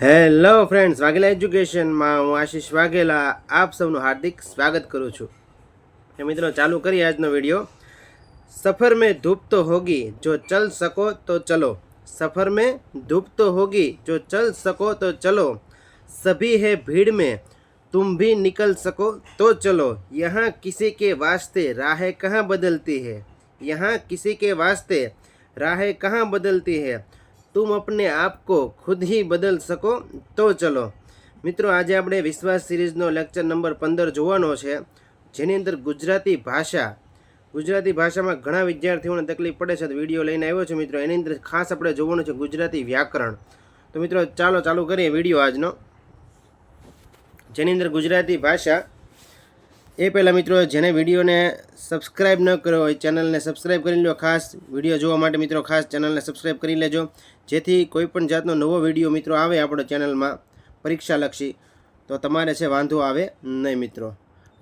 Hello friends Vaghela એજ્યુકેશનમાં હું આશીષ વાઘેલા આપ સૌનું હાર્દિક સ્વાગત કરું છું તો મિત્રો ચાલુ કરીએ આજનો વિડીયો સફર મેં ધૂપ તો હોગી જો ચલ સકો તો ચલો સફર મેં ધૂપ તો હોગી જો ચલ સકો તો ચલો સભી है भीड़ में तुम भी निकल सको तो चलो यहाँ किसी के वास्ते राहें कहाँ बदलती है यहाँ किसी के वास्ते राहें कहाँ बदलती है તું અપને આપકો ખુદ હી બદલ શકો તો ચલો મિત્રો આજે આપણે વિશ્વાસ સિરીઝનો લેક્ચર નંબર પંદર જોવાનો છે જેની અંદર ગુજરાતી ભાષા ગુજરાતી ભાષામાં ઘણા વિદ્યાર્થીઓને તકલીફ પડે છે તો વીડિયો લઈને આવ્યો છે મિત્રો. એની અંદર ખાસ આપણે જોવાનું છે ગુજરાતી વ્યાકરણ. તો મિત્રો, ચાલો ચાલુ કરીએ વીડિયો આજનો. જેની અંદર ગુજરાતી ભાષા એ પહેલાં મિત્રો, જેને વિડીયોને સબસ્ક્રાઈબ ન કર્યો હોય, ચેનલને સબસ્ક્રાઈબ કરી લો. ખાસ વીડિયો જોવા માટે મિત્રો, ખાસ ચેનલને સબસ્ક્રાઈબ કરી લેજો. જેથી કોઈપણ જાતનો નવો વીડિયો મિત્રો આવે આપણો ચેનલમાં પરીક્ષાલક્ષી, તો તમારે છે વાંધો આવે નહીં મિત્રો.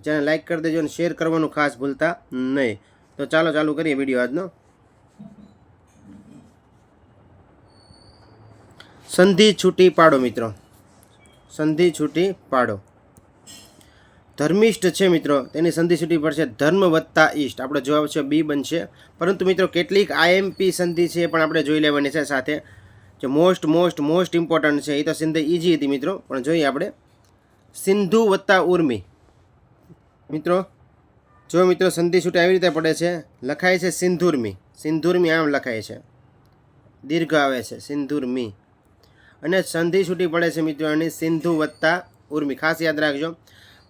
ચેનલ લાઇક કરી દેજો અને શેર કરવાનું ખાસ ભૂલતા નહીં. તો ચાલો, ચાલુ કરીએ વીડિયો આજનો. સંધિ છૂટી પાડો મિત્રો. સંધિ છૂટી પાડો. ધર્મિષ્ઠ છે મિત્રો. તેની સંધિ સૂટી પડશે ધર્મ વત્તા ઈષ્ટ. આપણો જવાબ છે બી બનશે. પરંતુ મિત્રો કેટલીક આઈએમપી સંધિ છે એ પણ આપણે જોઈ લેવાની છે સાથે. જે મોસ્ટ મોસ્ટ મોસ્ટ ઇમ્પોર્ટન્ટ છે, એ તો સંધિ ઈજી હતી મિત્રો. પણ જોઈએ આપણે. સિંધુ વત્તા ઉર્મી. મિત્રો, જો મિત્રો સંધિ છૂટી આવી રીતે પડે છે, લખાય છે સિંધુર્મી. સિંધુર્મી આમ લખાય છે. દીર્ઘ આવે છે, સિંધુર્મી. અને સંધિ છૂટી પડે છે મિત્રો એની સિંધુ વત્તા ઉર્મી. ખાસ યાદ રાખજો.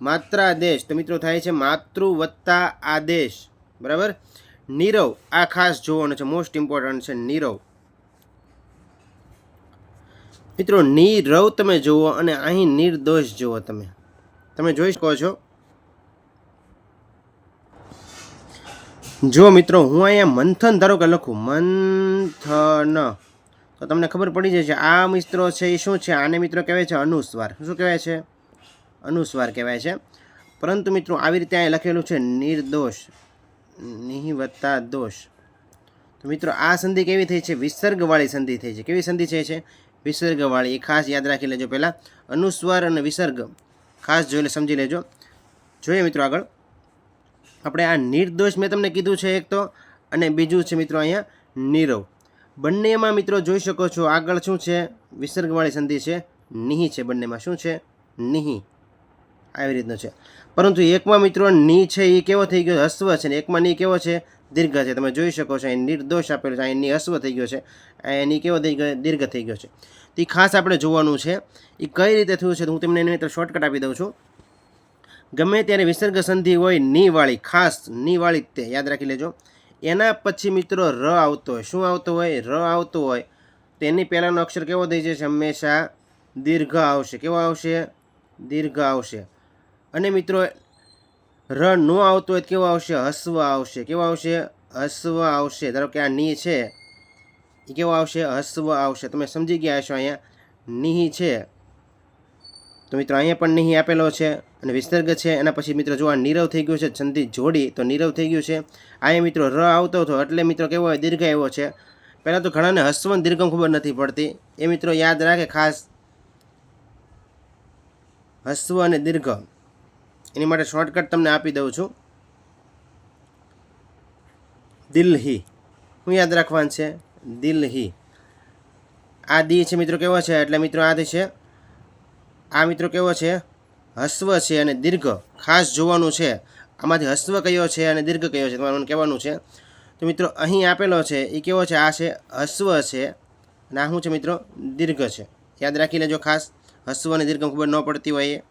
માત્ર આદેશ તો મિત્રો થાય છે માતૃ વત્તા આદેશ. બરાબર? નીરવ, આ ખાસ જોવાનું છે. મોસ્ટ ઇમ્પોર્ટન્ટ છે નીરવ. મિત્રો, નીરવ તમે જુઓ અને અહીં નિર્દોષ જુઓ તમે. તમે જોઈ શકો છો. જો મિત્રો, હું અહીંયા મંથન ધારો કે લખું, મંથન. તો તમને ખબર પડી જશે, આ મિત્રો છે એ શું છે? આને મિત્રો કહેવાય છે અનુસ્વાર. શું કહેવાય છે? અનુસ્વાર કહેવાય છે. પરંતુ મિત્રો, આવી રીતે અહીં લખેલું છે, નિર્દોષ, નિહિવત્તા દોષ. તો મિત્રો, આ સંધિ કેવી થઈ છે? વિસર્ગવાળી સંધિ થઈ છે. કેવી સંધિ છે છે? વિસર્ગવાળી. એ ખાસ યાદ રાખી લેજો પહેલાં. અનુસ્વાર અને વિસર્ગ. ખાસ જોઈ સમજી લેજો. જોઈએ મિત્રો આગળ. આપણે આ નિર્દોષ મેં તમને કીધું છે એક તો, અને બીજું છે મિત્રો અહીંયા નીરવ. બંનેમાં મિત્રો જોઈ શકો છો આગળ શું છે? વિસર્ગવાળી સંધિ છે. નિહિ છે બંનેમાં. શું છે? નિહિ. આવી રીતનું છે. પરંતુ એકમાં મિત્રો ની છે એ કેવો થઈ ગયો? હસ્વ છે ને એકમાં ની કેવો છે? દીર્ઘ છે. તમે જોઈ શકો છો, અહીં નિર્દોષ આપેલો છે. અહીં અશ્વ થઈ ગયો છે. અહીં ની કેવો દીર્ઘ થઈ ગયો છે. તો એ ખાસ આપણે જોવાનું છે એ કઈ રીતે થયું છે તો હું તમને એની અંદર શોર્ટકટ આપી દઉં છું. ગમે ત્યારે વિસર્ગ સંધિ હોય નીવાળી ખાસ નીવાળી જ તે, યાદ રાખી લેજો. એના પછી મિત્રો ર આવતો હોય. શું આવતો હોય? ર આવતો હોય. તો એની પહેલાંનો અક્ષર કેવો થઈ જશે? હંમેશા દીર્ઘ આવશે. કેવો આવશે? દીર્ઘ આવશે. અને મિત્રો ર ન આવતો હોય કેવો આવશે? હસ્વ આવશે. કેવો આવશે? હસ્વ આવશે. ધારો કે આ ની છે એ કેવો આવશે? હસ્વ આવશે. તમે સમજી ગયા છો અહીંયા. નિહિ છે. તો મિત્રો, અહીંયા પણ નિહિ આપેલો છે અને વિસર્ગ છે. એના પછી મિત્રો, જો આ નીરવ થઈ ગયું છે છંદી જોડી, તો નીરવ થઈ ગયું છે. અહીંયા મિત્રો, ર આવતો હતો એટલે મિત્રો, કેવો હોય? દીર્ઘ આવ્યો છે. પહેલાં તો ઘણાને હસવન દીર્ઘમ ખબર નથી પડતી. એ મિત્રો યાદ રાખે ખાસ. હસ્વ અને દીર્ઘ એની માટે શોર્ટકટ તમને આપી દઉં છું. દિલ્હી. શું યાદ રાખવાનું છે, દિલ્હી. આ દી છે મિત્રો કેવો છે? એટલે મિત્રો આ છે, આ મિત્રો કેવો છે? હસ્વ છે અને દીર્ઘ. ખાસ જોવાનું છે, આમાંથી હસ્વ કયો છે અને દીર્ઘ કયો છે? તમારે મને કહેવાનું છે. તો મિત્રો અહીં આપેલો છે એ કેવો છે? આ છે હસ્વ છે. અને આ શું છે મિત્રો? દીર્ઘ છે. યાદ રાખી લેજો ખાસ હસ્વ અને દીર્ઘ ખબર ન પડતી હોય એ.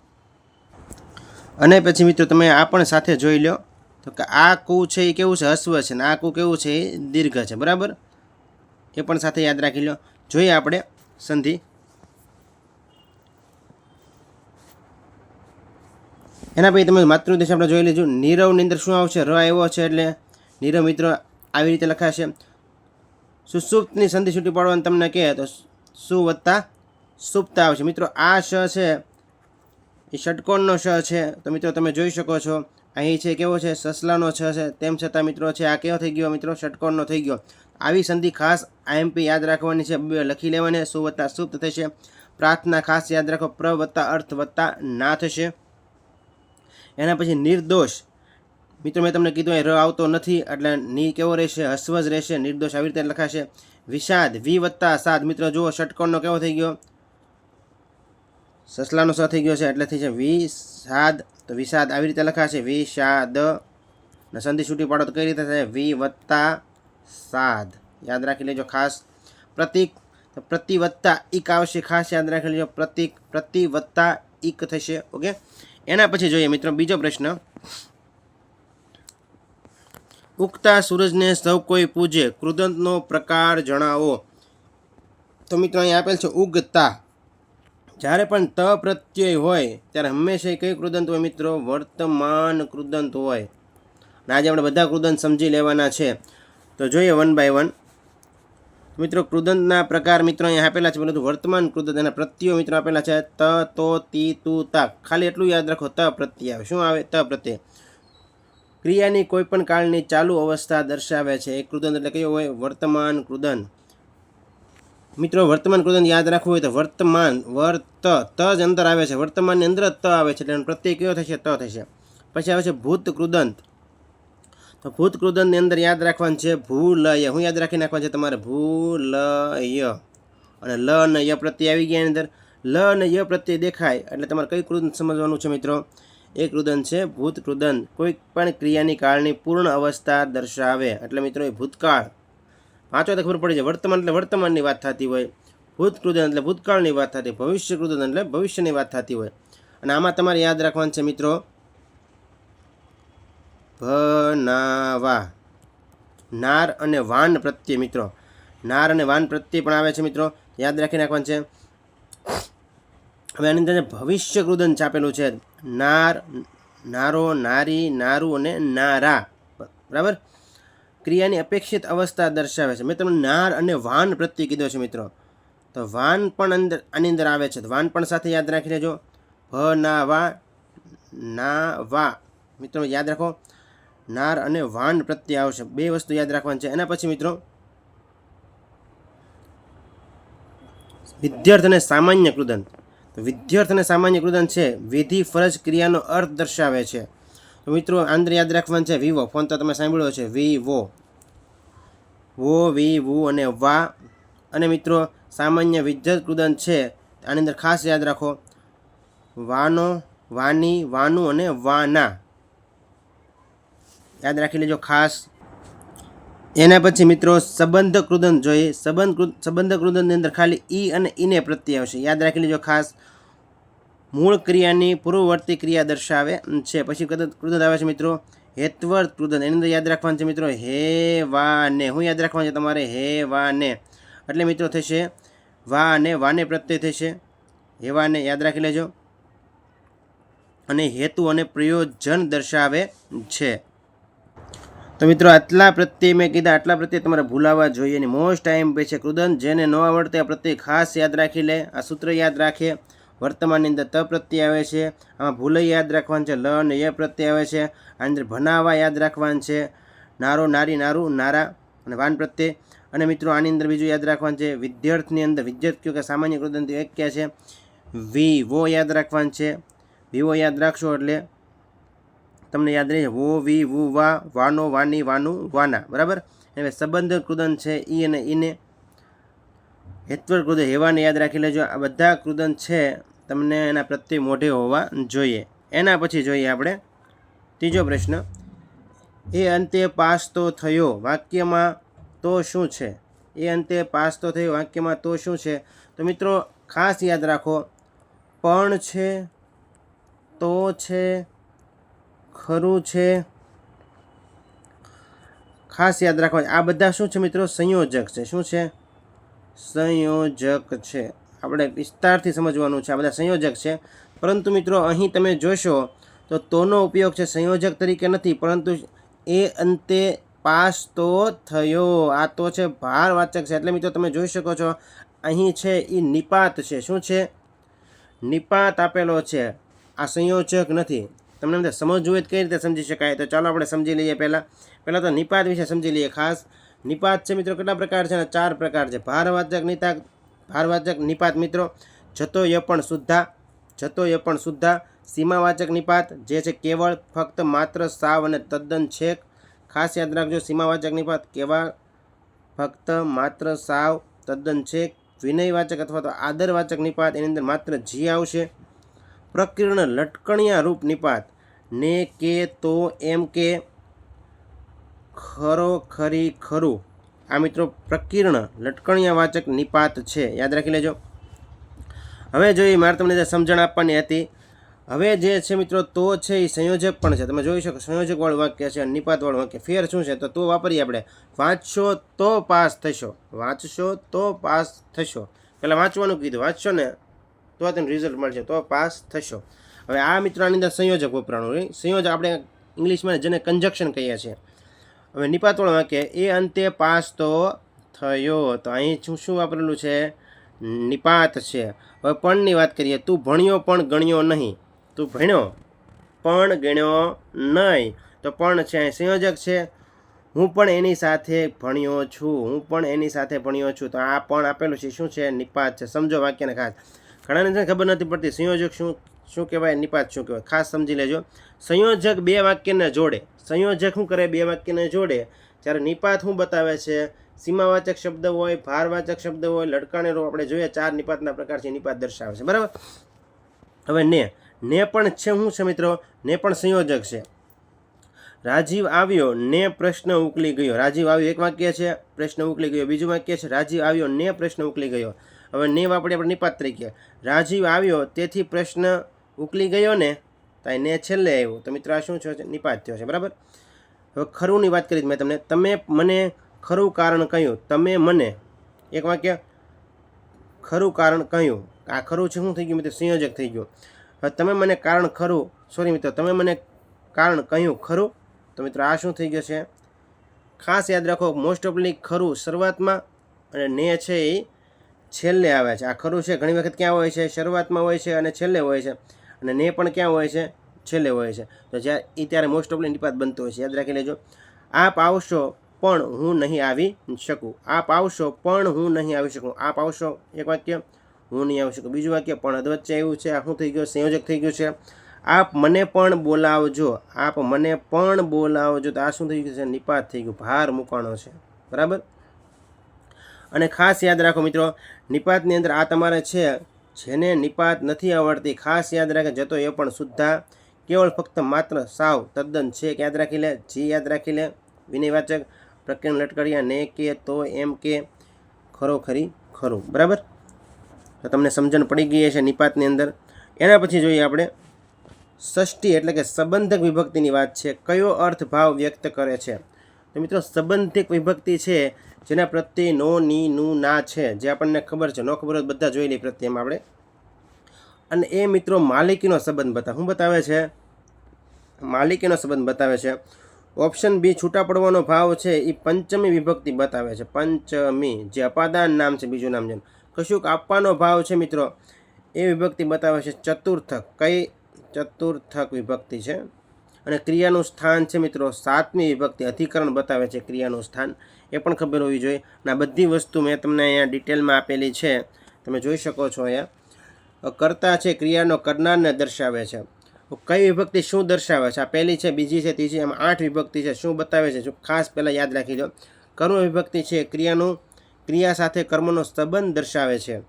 અને પછી મિત્રો તમે આ પણ સાથે જોઈ લો. તો કે આ કુ છે એ કેવું છે? હસ્વ છે ને આ કુ કેવું છે? એ દીર્ઘ છે. બરાબર? એ પણ સાથે યાદ રાખી લો. જોઈએ આપણે સંધિ. એના પછી તમે માતૃદેશ આપણે જોઈ લેજો નીરવની અંદર શું આવશે? ર આવ્યો છે એટલે નીરવ મિત્રો આવી રીતે લખાશે. સુસુપ્તની સંધિ છૂટી પાડવાનું તમને કહે તો સુ વત્તા સુપ્ત આવશે. મિત્રો આ શ છે એ ષટકોણનો શ છે. તો મિત્રો, તમે જોઈ શકો છો. અહીં છે કેવો છે? સસલાનો છ છે. તેમ છતાં મિત્રો છે, આ કેવો થઈ ગયો મિત્રો? ષટકોણનો થઈ ગયો. આવી સંધિ ખાસ આઈએમપી યાદ રાખવાની છે. લખી લેવાની. સુ વત્તા સુપ્ત થશે. પ્રાર્થના ખાસ યાદ રાખો. પ્ર વત્તા અર્થ વત્તા ના થશે. એના પછી નિર્દોષ. મિત્રો, મેં તમને કીધું એ ર આવતો નથી. એટલે ની કેવો રહેશે? હસવજ રહેશે. નિર્દોષ આવી રીતે લખાશે. વિષાદ. વી વત્તા સાદ. મિત્રો, જુઓ, ષટકોણનો કેવો થઈ ગયો? સસલાનો સ થઈ ગયો છે, એટલે થઈ છે વિષાદ. તો વિષાદ આવી રીતે લખાશે, વિષાદ. ને સંધિ છૂટી પાડો તો કઈ રીતે થાય? વિ વત્તા સાદ. યાદ રાખી લેજો ખાસ પ્રતિક. પ્રતિ વત્તા ઇક આવશે ખાસ યાદ રાખી લેજો. પ્રતિક, પ્રતિ વત્તા ઇક થશે, ઓકે? એના પછી જોઈએ મિત્રો બીજો પ્રશ્ન. ઉગતા સૂરજને સૌ કોઈ પૂજે, કૃદંતનો પ્રકાર જણાવો. તો મિત્રો અહીં આપેલ છે ઉગતા. જ્યારે પણ ત પ્રત્યય હોય, ત્યારે હંમેશા કઈ કૃદંત હોય મિત્રો? વર્તમાન કૃદંત હોય. અને આજે આપણે બધા કૃદંત સમજી લેવાના છે. તો જોઈએ વન બાય વન. મિત્રો, કૃદંતના પ્રકાર મિત્રો અહીંયા આપેલા છે. પરંતુ વર્તમાન કૃદંત એના પ્રત્યયો મિત્રો આપેલા છે. ત, તો, તી, તુ, તા. ખાલી એટલું યાદ રાખો, ત પ્રત્યય આવે. શું આવે? ત પ્રત્યય. ક્રિયાની કોઈપણ કાળની ચાલુ અવસ્થા દર્શાવે છે. એ કૃદંત એટલે કયો હોય? વર્તમાન કૃદંત. મિત્રો, વર્તમાન કૃદંત યાદ રાખવું હોય તો વર્તમાન વર્ત ત જ અંદર આવે છે. વર્તમાનની અંદર ત આવે છે, એટલે પ્રત્યય કયો થશે? ત થશે. પછી આવે છે ભૂત કૃદંત. તો ભૂત કૃદંતની અંદર યાદ રાખવાનું છે ભૂલય. હું યાદ રાખી નાખવાનું છે તમારે? ભૂલય. અને લ અને ય પ્રત્યય આવી ગયા એની અંદર. લ અને ય પ્રત્યય દેખાય. એટલે તમારે કઈ કૃદંત સમજવાનું છે મિત્રો? એ કૃદંત છે ભૂત કૃદંત. કોઈ પણ ક્રિયાની કાળની પૂર્ણ અવસ્થા દર્શાવે. એટલે મિત્રો, એ ભૂતકાળ. વાંચો તો ખબર પડી જાય. વર્તમાન એટલે વર્તમાનની વાત થતી હોય. ભૂતકૃદન એટલે ભૂતકાળની વાત થતી ભવિષ્ય કૃદન એટલે ભવિષ્યની વાત થતી હોય. અને આમાં તમારે યાદ રાખવાનું છે મિત્રો. ભનાવા. નાર અને વાન પ્રત્યે મિત્રો. નાર અને વાન પ્રત્યે પણ આવે છે મિત્રો. યાદ રાખી નાખવાનું છે. હવે આની અંદર ભવિષ્ય કૃદન છાપેલું છે. નાર, નારો, નારી, નારું અને નારા. બરાબર? ક્રિયાની અપેક્ષિત અવસ્થા દર્શાવે છે. મેં તમને નાર અને વાન પ્રત્યે કીધો છે મિત્રો. તો વાન પણ અંદર, આની અંદર આવે છે. વાન પણ સાથે યાદ રાખી લેજો. ભ, ના, વા ના, વા. મિત્રો, યાદ રાખો. નાર અને વાન પ્રત્યે આવશે. બે વસ્તુ યાદ રાખવાની છે. એના પછી મિત્રો વિદ્યાર્થ અને સામાન્ય કૃદંત તો વિદ્યાર્થ અને સામાન્ય કૃદંત છે. વિધિ, ફરજ, ક્રિયાનો અર્થ દર્શાવે છે. મિત્રો આંદ્ર યાદ રાખવાનું છે. વિવો. ફોન તો તમે સાંભળ્યો છે વિવો. વો વી વુ અને વા. અને મિત્રો, સામાન્ય વિદ્યત કૃદન છે. આની અંદર ખાસ યાદ રાખો. વાનો, વાની, વાનું અને વાના. યાદ રાખી લેજો ખાસ. એના પછી મિત્રો સંબંધ કૃદન જોઈએ. સંબંધ સંબંધ કૃદનની અંદર ખાલી ઈ અને ઈને પ્રત્યય આવશે. યાદ રાખી લેજો ખાસ. મૂળ ક્રિયાની પૂર્વવર્તી ક્રિયા દર્શાવે છે. પછી કૃદંત કૃદંત આવે છે મિત્રો, હેતવર્ત કૃદંત એની અંદર યાદ રાખવાનું છે મિત્રો, હે, વા, ને. હું યાદ રાખવાનું છે તમારે, હે, વા, ને. એટલે મિત્રો થશે, વા અને વાને પ્રત્યય થશે. હે, વા, ને યાદ રાખી લેજો. અને હેતુ અને પ્રયોજન દર્શાવે છે. તો મિત્રો, આટલા પ્રત્યે મેં કીધા, આટલા પ્રત્યે તમારે ભૂલાવા જોઈએ. અને મોસ્ટ ટાઈમ પે છે કૃદંત જેને ન આવડતે આ પ્રત્યે ખાસ યાદ રાખી લે, આ સૂત્ર યાદ રાખે. વર્તમાનની અંદર ત પ્રત્યય આવે છે. આમાં ભૂલ યાદ રાખવાનું છે, લ અને ય પ્રત્યય આવે છે. આની અંદર ભનાવા યાદ રાખવાનું છે. નારો, નારી, નારું, નારા અને વાન પ્રત્યે. અને મિત્રો, આની અંદર બીજું યાદ રાખવાનું છે, વિદ્યાર્થની અંદર વિદ્યાર્થીઓ કે સામાન્ય કૃદંત એક ક્યાં છે. વી, વો યાદ રાખવાનું છે. વિવો યાદ રાખશો એટલે તમને યાદ રહે વો, વી, વુ, વા, વાનો, વાની, વાનું, વાના. બરાબર? હવે સંબંધ કૃદંત છે, ઈ અને ઈને. હેત્વર કૃદંત હેવાને યાદ રાખી લેજો. આ બધા કૃદંત છે તમને એના પ્રત્યે મોઢે હોવા જોઈએ. એના પછી જોઈએ આપણે ત્રીજો પ્રશ્ન. એ અંતે પાસ તો થયો. વાક્યમાં તો શું છે? એ અંતે પાસ તો થયો. વાક્યમાં તો શું છે? તો મિત્રો, ખાસ યાદ રાખો. પણ છે, તો છે, ખરું છે. ખાસ યાદ રાખવા આ બધા શું છે મિત્રો? સંયોજક છે. શું છે? સંયોજક છે. આપણે વિસ્તારથી સમજવાનું છે. આ બધા સંયોજક છે. પરંતુ મિત્રો, અહીં તમે જોશો તો તોનો ઉપયોગ છે સંયોજક તરીકે નથી, પરંતુ એ અંતે પાસ તો થયો. આ તો છે ભારવાચક છે. એટલે મિત્રો, તમે જોઈ શકો છો, અહીં છે એ નિપાત છે. શું છે? નિપાત આપેલો છે. આ સંયોજક નથી. તમને સમજવું હોય કઈ રીતે સમજી શકાય? તો ચાલો આપણે સમજી લઈએ પહેલાં. પહેલાં તો નિપાત વિશે સમજી લઈએ ખાસ. નિપાત છે મિત્રો, કેટલા પ્રકાર છે ચાર પ્રકાર છે. ભારવાચક નિતા ભારવાચક નિપાત મિત્રો, જતો એ પણ શુદ્ધા, જતો એ પણ શુદ્ધા, સીમાવાચક નિપાત, જે છે કેવળ, ફક્ત માત્ર સાવ અને તદ્દન છેક. ખાસ યાદ રાખજો, સીમાવાચક નિપાત કેવા ફક્ત માત્ર સાવ, તદ્દન છેક. વિનયવાચક અથવા તો આદરવાચક નિપાત, એની અંદર માત્ર જી આવશે. પ્રકીર્ણ લટકણિયા રૂપ નિપાત, ને કે તો એમ કે ખરો ખરી. ખરું આ મિત્રો પ્રકીર્ણ લટકણિયા વાચક નિપાત છે. યાદ રાખી લેજો. હવે જોઈએ મારે તમને જે સમજણ આપવાની હતી, હવે જે છે મિત્રો તો છે એ સંયોજક પણ છે. તમે જોઈ શકો, સંયોજકવાળું વાક્ય છે, નિપાતવાળું વાક્ય. ફેર શું છે? તો તો વાપરીએ આપણે. વાંચશો તો પાસ થશો. વાંચશો તો પાસ થશો. પહેલાં વાંચવાનું કીધું. વાંચશો ને તો તેને રિઝલ્ટ મળશે. તો પાસ થશો. હવે આ મિત્રો આની અંદર સંયોજક વપરાણું? સંયોજક આપણે ઇંગ્લિશમાં જેને કન્જક્શન કહીએ છીએ. હવે નિપાતોળ વાક્ય એ અંતે પાસ તો થયો. તો અહીં શું શું વાપરેલું છે? નિપાત છે. હવે પણની વાત કરીએ, તું ભણ્યો પણ ગણ્યો નહીં. તું ભણ્યો પણ ગણ્યો નહીં. તો પણ છે અહીં સંયોજક છે. હું પણ એની સાથે ભણ્યો છું. હું પણ એની સાથે ભણ્યો છું. તો આ પણ આપેલું છે. શું છે? નિપાત છે. સમજો વાક્યને ખાસ. ઘણાને ખબર નથી પડતી, સંયોજક શું શું કહેવાય? નિપાત શું કહેવાય? ખાસ સમજી લેજો. સંયોજક બે વાક્યને જોડે. સંયોજક શું કરે? બે વાક્યને જોડે. જ્યારે નિપાત શું બતાવે છે? સીમાવાચક શબ્દ હોય, ભારવાચક શબ્દ હોય, લડકાણેરો આપણે જોઈએ, ચાર નિપાતના પ્રકાર છે, નિપાત દર્શાવે છે. બરાબર? હવે ને. ને પણ છે શું છે મિત્રો? ને પણ સંયોજક છે. રાજીવ આવ્યો, ને પ્રશ્ન ઉકલી ગયો. રાજીવ આવ્યો એક વાક્ય છે, પ્રશ્ન ઉકલી ગયો. બીજું વાક્ય છે, રાજીવ આવ્યો, ને પ્રશ્ન ઉકલી ગયો. હવે ને વાપરી આપણે નિપાત તરીકે. રાજીવ આવ્યો, તેથી પ્રશ્ન ઉકલી ગયો ને, તો એને છેલ્લે આવ્યો. તો મિત્રો આ શું છે? નિપાત થયો છે. બરાબર? હવે ખરુંની વાત કરી મેં તમને, તમે મને ખરું કારણ કહ્યું. તમે મને, એક વાક્ય, ખરું કારણ કહ્યું. આ ખરું છે, શું થઈ ગયું? મિત્રો, સંયોજક થઈ ગયું. હવે તમે મને કારણ ખરું સોરી મિત્રો, તમે મને કારણ કહ્યું ખરું, તો મિત્રો આ શું થઈ ગયું છે? ખાસ યાદ રાખો મોસ્ટ ઓફલી ખરું શરૂઆતમાં અને ને છે એ છેલ્લે આવે છે. આ ખરું છે, ઘણી વખત ક્યાં હોય છે? શરૂઆતમાં હોય છે અને છેલ્લે હોય છે. અને ને પણ ક્યાં હોય છે? છેલ્લે હોય છે. તો જ્યારે એ ત્યારે મોસ્ટ ઓફલી નિપાત બનતો હોય છે. યાદ રાખી લેજો. આપ આવશો પણ હું નહીં આવી શકું. આપ આવશો પણ હું નહીં આવી શકું. આપ આવશો, એક વાક્ય, હું નહીં આવી શકું. બીજું વાક્ય, પણ અધવચ્ચે આવ્યું છે, આ શું થઈ ગયું? સંયોજક થઈ ગયું છે. આપ મને પણ બોલાવજો. આપ મને પણ બોલાવજો. તો આ શું થઈ ગયું છે? નિપાત થઈ ગયું. ભાર મૂકવાનો છે. બરાબર? અને ખાસ યાદ રાખો મિત્રો, નિપાતની અંદર આ તમારે છે જેને નિપાત નથી આવડતી. ખાસ યાદ રાખે, જતો એ પણ શુદ્ધા કેવળ ફક્ત માત્ર સાવ તદ્દન છે યાદ રાખી લે? જી, યાદ રાખી લે. વિનયવાચક પ્રકરણ લટકડિયા ને કે તો એમ કે ખરો ખરી. ખરું બરાબર? તો તમને સમજણ પડી ગઈ છે નિપાતની અંદર. એના પછી જોઈએ આપણે. ષષ્ઠી એટલે કે સંબંધક વિભક્તિની વાત છે. કયો અર્થ ભાવ વ્યક્ત કરે છે? તો મિત્રો, સંબંધિક વિભક્તિ છે જેના પ્રત્યે નો, ની, નું, ના છે, જે આપણને ખબર છે. ન ખબર બધા જોઈ લઈએ પ્રત્યેમાં આપણે. અને એ મિત્રો માલિકીનો સંબંધ બતાવે. શું બતાવે છે? માલિકીનો સંબંધ બતાવે છે. ઓપ્શન બી, છૂટા પડવાનો ભાવ છે. એ પંચમી વિભક્તિ બતાવે છે. પંચમી, જે અપાદાન નામ છે, બીજું નામ છે કશુંક આપવાનો ભાવ છે મિત્રો, એ વિભક્તિ બતાવે છે ચતુર્થક. કઈ ચતુર્થક વિભક્તિ છે? અને ક્રિયાનું સ્થાન છે મિત્રો, સાતમી વિભક્તિ. અધિકરણ બતાવે છે ક્રિયાનું સ્થાન. એ પણ ખબર હોવી જોઈએ. અને આ બધી વસ્તુ મેં તમને અહીંયા ડિટેલમાં આપેલી છે. તમે જોઈ શકો છો અહીંયા. કરતા છે, ક્રિયાનો કરનારને દર્શાવે છે. કઈ વિભક્તિ શું દર્શાવે છે? આ પહેલી છે, બીજી છે, ત્રીજી એમ આઠ વિભક્તિ છે. શું બતાવે છે? જો ખાસ પહેલાં યાદ રાખી દો કર્મ વિભક્તિ છે, ક્રિયાનું ક્રિયા સાથે કર્મનો સંબંધ દર્શાવે છે.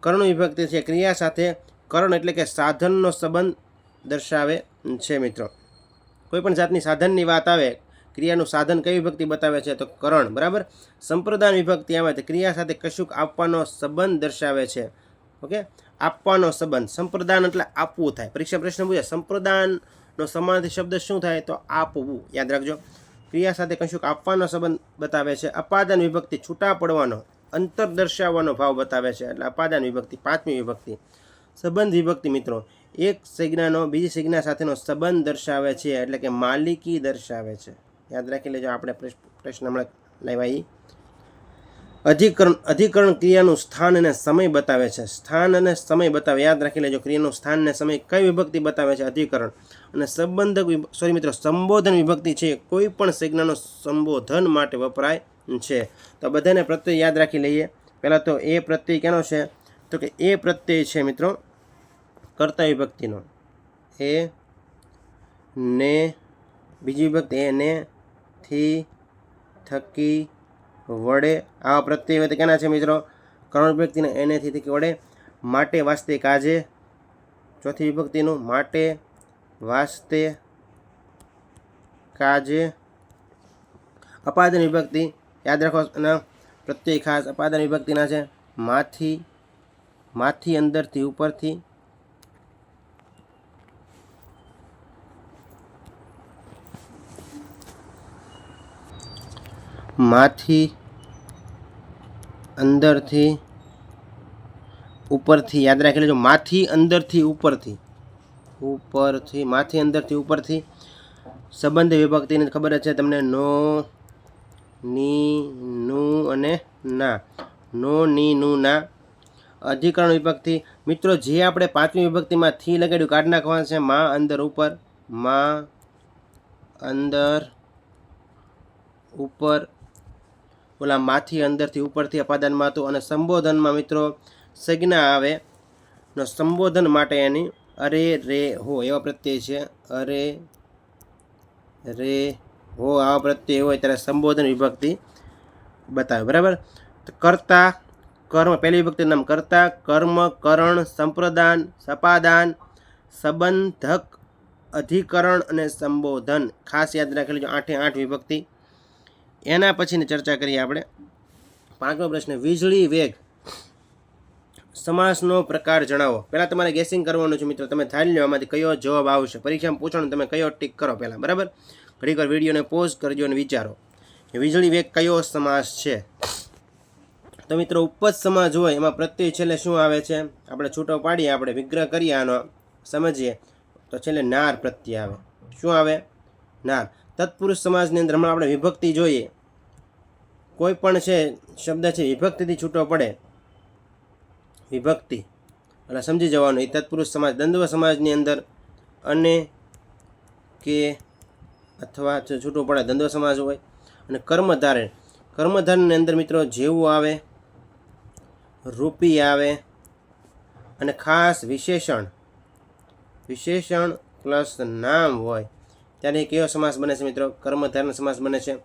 કર્ણ વિભક્તિ છે, ક્રિયા સાથે કરણ એટલે કે સાધનનો સંબંધ દર્શાવે છે, મિત્રો. કોઈ પણ જાતની સાધનની વાત આવે ક્રિયાનું સાધન કઈ વિભક્તિ બતાવે છે તો કરણ, બરાબર? સંપ્રદાન વિભક્તિ આવે તો ક્રિયા સાથે કશુંક આપવાનો સંબંધ દર્શાવે છે. ઓકે? આપવાનો સંબંધ. સંપ્રદાન એટલે આપવું થાય. પરીક્ષા પ્રશ્ન પૂછે. સંપ્રદાનનો સમાનાર્થી શબ્દ શું થાય? તો આપવું. યાદ રાખજો. ક્રિયા સાથે કશુંક આપવાનો સંબંધ બતાવે છે. અપાદાન વિભક્તિ છૂટા પડવાનો, અંતર દર્શાવવાનો ભાવ બતાવે છે. એટલે અપાદાન વિભક્તિ, પાંચમી વિભક્તિ. સંબંધ વિભક્તિ મિત્રો, એક સંજ્ઞાનો બીજી સંજ્ઞા સાથેનો સંબંધ દર્શાવે છે. એટલે કે માલિકી દર્શાવે છે. યાદ રાખી લેજો, આપણે પ્રશ્ન હમણાં લેવાય અધિકરણ અધિકરણ ક્રિયાનું સ્થાન અને સમય બતાવે છે. સ્થાન અને સમય બતાવે, યાદ રાખી લેજો, ક્રિયાનું સ્થાન અને સમય કઈ વિભક્તિ બતાવે છે? અધિકરણ. અને સંબંધક સોરી મિત્રો, સંબોધન વિભક્તિ છે, કોઈ પણ સંજ્ઞાનો સંબોધન માટે વપરાય છે. તો બધાને પ્રત્યય યાદ રાખી લઈએ. પહેલાં તો એ પ્રત્યય કેનો છે? તો કે એ પ્રત્યય છે મિત્રો, કર્તા વિભક્તિનો. એ ને, બીજી વિભક્તિ એ ને થી થકી વડે. આવા પ્રત્યય વિભક્તિ કેના છે મિત્રો? કરણ વિભક્તિને એનેથી થકી વડે. માટે વાસ્તે કાજે. ચોથી વિભક્તિનું માટે વાસ્તે કાજે. અપાદન વિભક્તિ. યાદ રાખો અને પ્રત્યય ખાસ અપાદન વિભક્તિના છે. માથી માથી અંદરથી ઉપરથી. માથી અંદરથી ઉપરથી યાદ રાખી લેજો. માથી અંદરથી ઉપરથી. ઉપરથી, માથી અંદરથી ઉપરથી. સંબંધ વિભક્તિની ખબર છે તમને નો, ની, નું અને ના. નો, ની, નું, ના. અધિકરણ વિભક્તિ. મિત્રો, જે આપણે પાંચમી વિભક્તિમાં થી લગાડ્યું, કાઢ નાખવાનું છે માં અંદર ઉપર. માં અંદર ઉપર ઓલા માથી અંદરથી ઉપરથી અપાદાન માતું અને સંબોધનમાં મિત્રો સંજ્ઞા આવે. નો સંબોધન માટે એની અરે રે હો એવા પ્રત્યય છે. અરે રે હો આવા પ્રત્યય હોય ત્યારે સંબોધન વિભક્તિ બતાવે. બરાબર? કરતા, કર્મ, પહેલી વિભક્તિનું નામ કરતા, કર્મ, કરણ, સંપ્રદાન, સપાદાન, સંબંધક, અધિકરણ અને સંબોધન. ખાસ યાદ રાખેલી લેજો આઠે આઠ વિભક્તિ એના પછીની ચર્ચા કરીએ આપણે. પાંચમો પ્રશ્ન, વીજળી વેગ સમાસનો પ્રકાર જણાવો. પહેલાં તમારે ગેસિંગ કરવાનું છે મિત્રો, તમે થાળી લો આમાંથી કયો જવાબ આવશે. પરીક્ષામાં પૂછવાનું, તમે કયો ટીક કરો પહેલાં, બરાબર? ઘડીક વાર વિડીયોને પોઝ કરજો અને વિચારો વીજળી વેગ કયો સમાસ છે? તો મિત્રો, ઉપજ સમાજ હોય, એમાં પ્રત્યય છેલ્લે શું આવે છે? આપણે છૂટો પાડીએ, આપણે વિગ્રહ કરીએ, આનો સમજીએ, તો છેલ્લે નાર પ્રત્યય આવે. શું આવે? નાર. તત્પુરુષ સમાજની અંદર હમણાં આપણે વિભક્તિ જોઈએ. કોઈ પણ છે, શબ્દ છે, વિભક્તિથી છૂટો પડે. વિભક્તિ. એટલે સમજી જવાનું એ તત્પુરુષ સમાજ, દ્વંદ્વ સમાજની અંદર અને કે અથવા છૂટો પડે, દ્વંદ્વ સમાજ હોય, અને કર્મધારે. કર્મધારની અંદર મિત્રો જેવું આવે, રૂપી આવે, અને ખાસ વિશેષણ. વિશેષણ પ્લસ નામ હોય. ત્યારે કેવો સમાસ બને છે મિત્રો? કર્મધારનો સમાસ બને છે.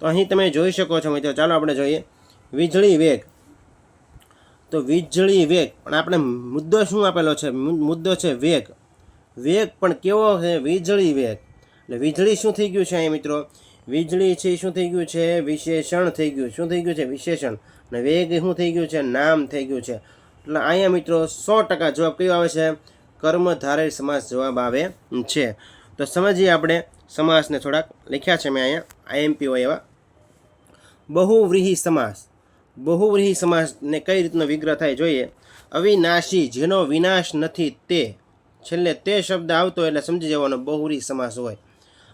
તો અહીં તમે જોઈ શકો છો મિત્રો, ચાલો આપણે જોઈએ. વીજળી વેગ. તો વીજળી વેગ, પણ આપણે મુદ્દો શું આપેલો છે? મુદ્દો છે વેગ. વેગ પણ કેવો છે? વીજળી વેગ. એટલે વીજળી શું થઈ ગયું છે અહીં મિત્રો? વીજળી છે, શું થઈ ગયું છે? વિશેષણ થઈ ગયું. શું થઈ ગયું છે? વિશેષણ. અને વેગ શું થઈ ગયું છે? નામ થઈ ગયું છે. એટલે અહીંયા મિત્રો સો ટકા જવાબ કયો આવે છે? કર્મધારે સમાસ જવાબ આવે છે. તો સમજીએ આપણે સમાસને થોડાક લખ્યા છે મેં અહીંયા આઈએમપી હોય એવા. બહુવ્રીહી સમાસ. બહુવ્રીહી સમાસને કઈ રીતનો વિગ્રહ થાય જોઈએ? અવિનાશી, જેનો વિનાશ નથી તે. છેલ્લે તે શબ્દ આવતો એટલે સમજી જવાનો બહુવ્રીહી સમાસ હોય.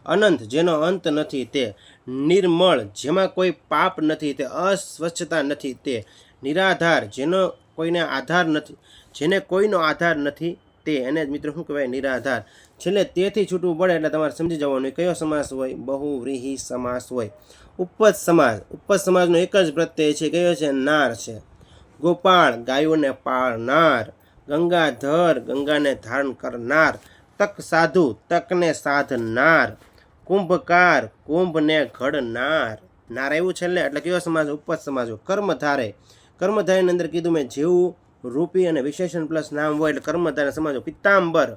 અનંત, જેનો અંત નથી તે. નિર્મળ, જેમાં કોઈ પાપ નથી તે. અસ્વચ્છતા નથી તે. નિરાધાર, જેનો કોઈને આધાર નથી, જેને કોઈનો આધાર નથી તે. એને જ મિત્રો શું કહેવાય? નિરાધાર. છેલ્લે તેથી છૂટવું પડે એટલે તમારે સમજી જવાનું કયો સમાસ હોય? બહુવ્રીહી સમાસ હોય. ઉપજ સમાસ. ઉપજ સમાજનો એક જ પ્રત્યય છે. કયો છે? નાર છે. ગોપાળ ગાયોને પાળનાર. ગંગાધર ગંગાને ધારણ કરનાર. તક સાધુ તકને સાધનાર. કુંભકાર કુંભને ઘડનાર. નાર એવું છેલ્લે? એટલે કયો સમાજ ઉપજ સમાજ કર્મધારે. કર્મધારીની અંદર કીધું મેં જેવું રૂપી અને વિશેષણ પ્લસ નામ હોય એટલે કર્મધારે સમાજો. પિત્તાંબર.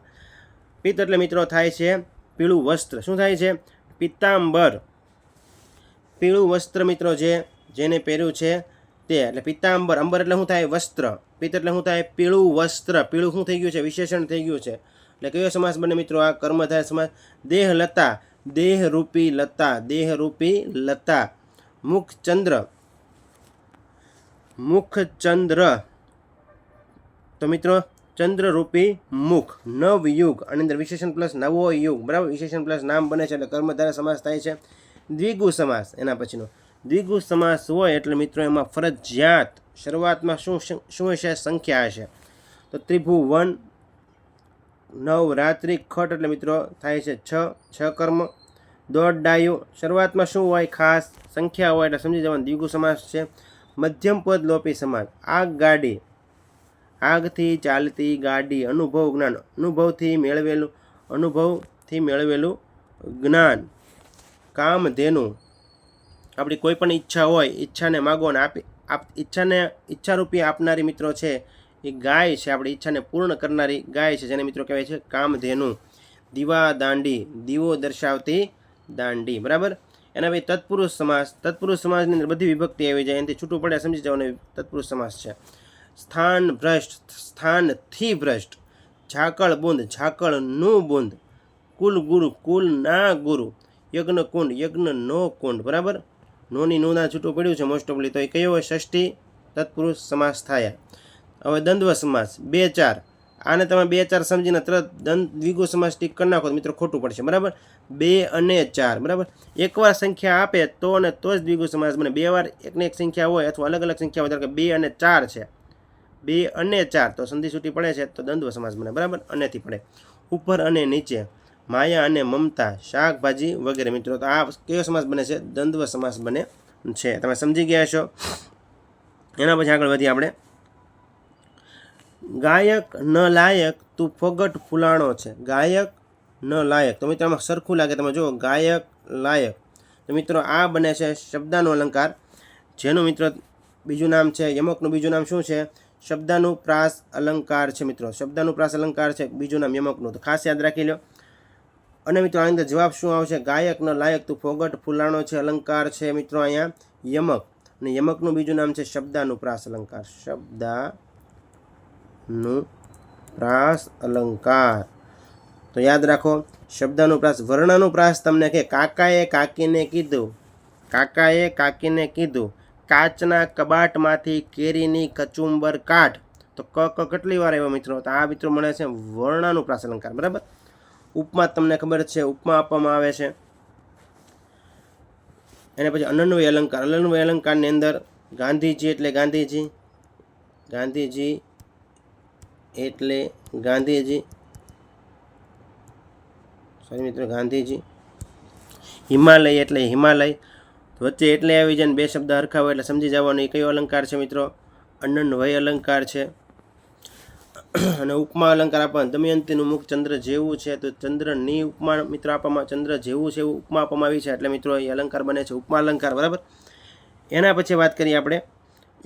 પિત્ત એટલે મિત્રો થાય છે પીળું વસ્ત્ર. શું થાય છે? પિત્તાંબર. પીળું વસ્ત્ર મિત્રો જે, જેને પહેર્યું છે તે, એટલે પિત્તાંબર. અંબર એટલે શું થાય? વસ્ત્ર. પિત્ત એટલે શું થાય? પીળું વસ્ત્ર. પીળું શું થઈ ગયું છે? વિશેષણ થઈ ગયું છે. એટલે કયો સમાસ બને મિત્રો? આ કર્મધારય સમાસ. દેહલતા. દેહરૂપી લતા. દેહરૂપી લતા. મુખચંદ્ર. મુખચંદ્ર. તો મિત્રો ચંદ્રરૂપી મુખ. નવયુગ આની અંદર વિશેષણ પ્લસ નવો યુગ. બરાબર? વિશેષણ પ્લસ નામ બને છે એટલે કર્મધારા સમાસ થાય છે. દ્વિગુ સમાસ. એના પછીનો. દ્વિગુ સમાસ હોય એટલે મિત્રો એમાં ફરજિયાત શરૂઆતમાં શું શું હશે? સંખ્યા હશે. તો ત્રિભુવન, નવ રાત્રિ, ખટ એટલે મિત્રો થાય છે છ છ કર્મ. દોઢ ડાયું. શરૂઆતમાં શું હોય? ખાસ સંખ્યા હોય એટલે સમજી જવાનું દ્વિગુ સમાસ છે. મધ્યમ પદ લોપી સમાસ. આગ ગાડી. આગથી ચાલતી ગાડી અનુભવ જ્ઞાન. અનુભવથી મેળવેલું અનુભવથી મેળવેલું જ્ઞાન. કામધેનુ આપણી કોઈ પણ ઈચ્છા હોય, ઈચ્છાને માગો અને આપી, આપ, ઈચ્છાને, ઈચ્છારૂપી આપનારી મિત્રો છે. એ ગાય છે, આપણી ઈચ્છાને પૂર્ણ કરનારી ગાય છે, જેને મિત્રો કહેવાય છે કામધેનુ દીવા દાંડી, દીવો દર્શાવતી દાંડી. બરાબર? એના પછી તત્પુરુષ સમાસ. તત્પુરુષ સમાજની અંદર બધી વિભક્તિ આવી જાય, એનાથી છૂટું પડે, સમજી જવાનું તત્પુરુષ સમાસ છે. સ્થાન ભ્રષ્ટ, સ્થાનથી ભ્રષ્ટ. ઝાકળ બુંદ, ઝાકળનું બુંદ. કુલ ગુરુ, કુલ ના ગુરુ. યજ્ઞ કુંડ યજ્ઞ નો કુંડ બરાબર? નોની નોના છૂટું પડ્યું છે મોસ્ટ ઓફલી તો એ કયો હોય? ષષ્ઠી, તત્પુરુષ, સમાસ થયા. હવે દ્વંદ્વ સમાસ. બે ચાર. આને તમે બે ચાર સમજીને તરત દંત દ્વિગુ સમાસ ટીક કરી નાખો મિત્રો ખોટું પડશે. બરાબર? બે અને ચાર. બરાબર? એકવાર સંખ્યા આપે તો અને તો જ દ્વિગુ સમાસ બને. બે વાર એકને એક સંખ્યા હોય અથવા અલગ અલગ સંખ્યા હોય, ધારો કે બે અને ચાર છે. બે અને ચાર. તો સંધિ છૂટી પડે છે, તો દ્વંદ્વ સમાસ બને. બરાબર? અનેથી પડે. ઉપર અને નીચે માયા અને મમતા, શાકભાજી વગેરે. મિત્રો, તો આ કયો સમાસ બને છે? દ્વંદ્વ સમાસ બને છે. તમે સમજી ગયા છો? એના પછી આગળ વધીએ આપણે. ગાયક ન લાયક, તું ફોગટ ફૂલાણો છે. ગાયક ન લાયક. તો મિત્રો, આમાં સરખું લાગે. તમે જુઓ, ગાયક લાયક. તો મિત્રો, આ બને છે શબ્દાનો અલંકાર. જેનું મિત્રો, બીજું નામ છે, યમકનું બીજું નામ શું છે? શબ્દાનુપ્રાસ અલંકાર છે મિત્રો. શબ્દાનુપ્રાસ અલંકાર છે, બીજું નામ યમકનું. તો ખાસ યાદ રાખી લો અને મિત્રો આની અંદર જવાબ શું આવશે? ગાયક ન લાયક તું ફોગટ, ફૂલાણો છે, અલંકાર છે મિત્રો અહીંયા યમક. અને યમકનું બીજું નામ છે શબ્દાનુપ્રાસ અલંકાર. શબ્દાનું પ્રાસ અલંકાર. તો યાદ રાખો શબ્દાનુપ્રાસ વર્ણાનુપ્રાસ તમને કે કાકાએ કાકીને કીધું. કાકાએ કાકીને કીધું. કાચના કબાટમાંથી કેરીની કચુંબર કાઢ. તો ક ક કેટલી વાર એવા મિત્રો? તો આ મિત્રો મળે છે વર્ણાનું પ્રાસલંકાર બરાબર? ઉપમા તમને ખબર છે, ઉપમા આપવામાં આવે છે. એને પછી અનન્વય અલંકાર. અનન્વય અલંકારની અંદર ગાંધીજી એટલે ગાંધીજી ગાંધીજી એટલે ગાંધીજી. સોરી મિત્રો, ગાંધીજી. હિમાલય એટલે હિમાલય. વચ્ચે એટલે આવી જાય બે શબ્દ હરખા એટલે સમજી જવાનું. એ કયો અલંકાર છે મિત્રો? અનન્વય અલંકાર છે. અને ઉપમા અલંકાર આપવાનું. દમયંતીનું મુખ ચંદ્ર જેવું છે. તો ચંદ્રની ઉપમા મિત્રો આપવામાં ચંદ્ર જેવું છે એવું ઉપમા આપવામાં આવી છે. એટલે મિત્રો એ અલંકાર બને છે. ઉપમા અલંકાર, બરાબર? એના પછી વાત કરીએ આપણે.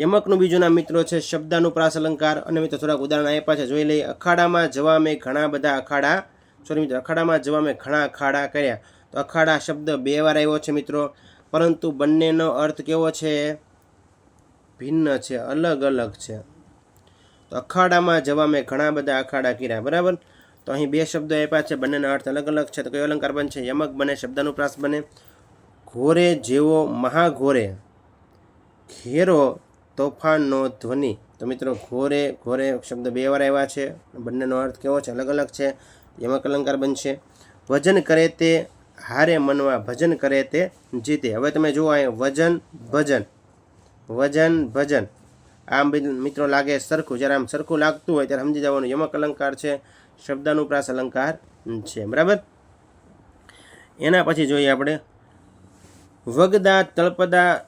યમકનું બીજું નામ મિત્રો છે શબ્દાનુપ્રાસ અલંકાર. અને મિત્રો થોડાક ઉદાહરણ આપ્યા છે. જોઈ લઈએ. અખાડામાં જવા મેં ઘણા બધા અખાડા. સોરી મિત્રો, અખાડામાં જવા મેં ઘણા અખાડા કર્યા. તો અખાડા શબ્દ બે વાર આવ્યો છે મિત્રો. પરંતુ બંનેનો અર્થ કેવો છે? ભિન્ન છે, અલગ અલગ છે. તો અખાડામાં જવા મેં ઘણા બધા અખાડા કર્યા, બરાબર? તો અહીં બે શબ્દો આપ્યા છે, બંનેના અર્થ અલગ અલગ છે. તો કયો અલંકાર બનશે? યમક બને, શબ્દાનુપ્રાસ બને. ઘોરે જેવો મહાઘોરે, ઘેરો તોફાનનો ધ્વનિ. તો મિત્રો, ઘોરે ઘોરે શબ્દ બે વાર આવ્યા છે. બંનેનો અર્થ કેવો છે? અલગ અલગ છે. યમક અલંકાર બનશે. વજન કરે તે હારે મનવા ભજન કરે તે જીતે. હવે તમે જુઓ અહીં, વજન, ભજન. વજન, ભજન. આમ મિત્રો લાગે સરખું. જ્યારે આમ સરખું લાગતું હોય ત્યારે સમજી જવાનું. યમક અલંકાર છે, શબ્દાનુપ્રાસ અલંકાર છે. બરાબર? એના પછી જોઈએ આપણે. વગદા તળપદા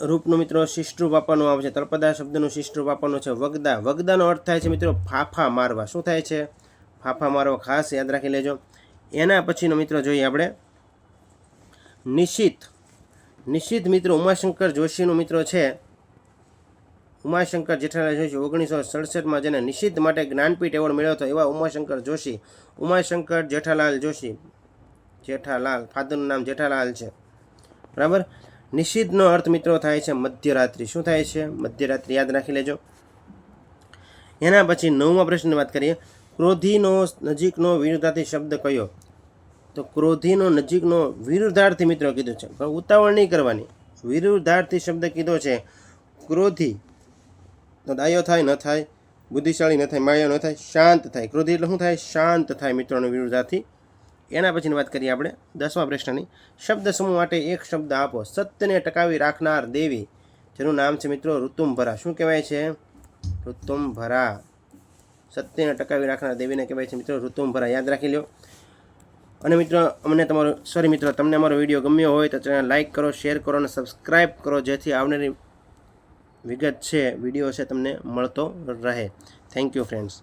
રૂપનું મિત્રો શિષ્ટરૂપ આપવાનું આવે છે. તળપદા શબ્દનું શિષ્ટરૂપ આપવાનું છે વગદા. વગદાનો અર્થ થાય છે મિત્રો ફાફા મારવા. શું થાય છે? ફાફા મારવા ખાસ યાદ રાખી લેજો. એના પછીનો મિત્રો જોઈએ આપણે. નિશિત. નિશિત મિત્રો ઉમાશંકર જોશીનો મિત્રો છે. ઉમાશંકર જેઠાલાલ જોશી ઓગણીસો સડસઠમાં જેને નિષિદ્ધ માટે જ્ઞાનપીઠ એવોર્ડ મળ્યો હતો એવા ઉમાશંકર જોશી. ઉમાશંકર જેઠાલાલ જોશી. જેઠાલાલ, ફાધરનું નામ જેઠાલાલ છે. બરાબર? નિષિદ્ધનો અર્થ મિત્રો થાય છે મધ્યરાત્રિ. શું થાય છે? મધ્યરાત્રિ યાદ રાખી લેજો. એના પછી નવમા પ્રશ્નની વાત કરીએ. ક્રોધીનો, નજીકનો વિરુદ્ધાર્થી શબ્દ કયો? તો ક્રોધીનો નજીકનો વિરુદ્ધાર્થી મિત્રો કીધું છે. પણ ઉતાવળ નહીં કરવાની. વિરુદ્ધાર્થી શબ્દ કીધો છે. ક્રોધી તો ડાયો થાય, ન થાય, બુદ્ધિશાળી ન થાય, માયો ન થાય, શાંત થાય. ક્રોધી એટલે શું થાય? શાંત થાય મિત્રોનો વિરુદ્ધાર્થી. એના પછીની વાત કરીએ આપણે દસમા પ્રશ્નની. શબ્દ સમૂહ માટે એક શબ્દ આપો. સત્યને ટકાવી રાખનાર દેવી, જેનું નામ છે મિત્રો ઋતુંભરા. શું કહેવાય છે? ઋતુંભરા. સત્યને ટકાવી રાખનાર દેવીને કહેવાય છે મિત્રો ઋતુંભરા. યાદ રાખી લો અને મિત્રો, અમને તમારો સોરી મિત્રો, તમને અમારો વીડિયો ગમ્યો હોય તો ચેનલ લાઇક કરો શેર કરો અને સબસ્ક્રાઈબ કરો, જેથી આવનારી વિગત છે, વીડિયો છે, તમને મળતો રહે. Thank you friends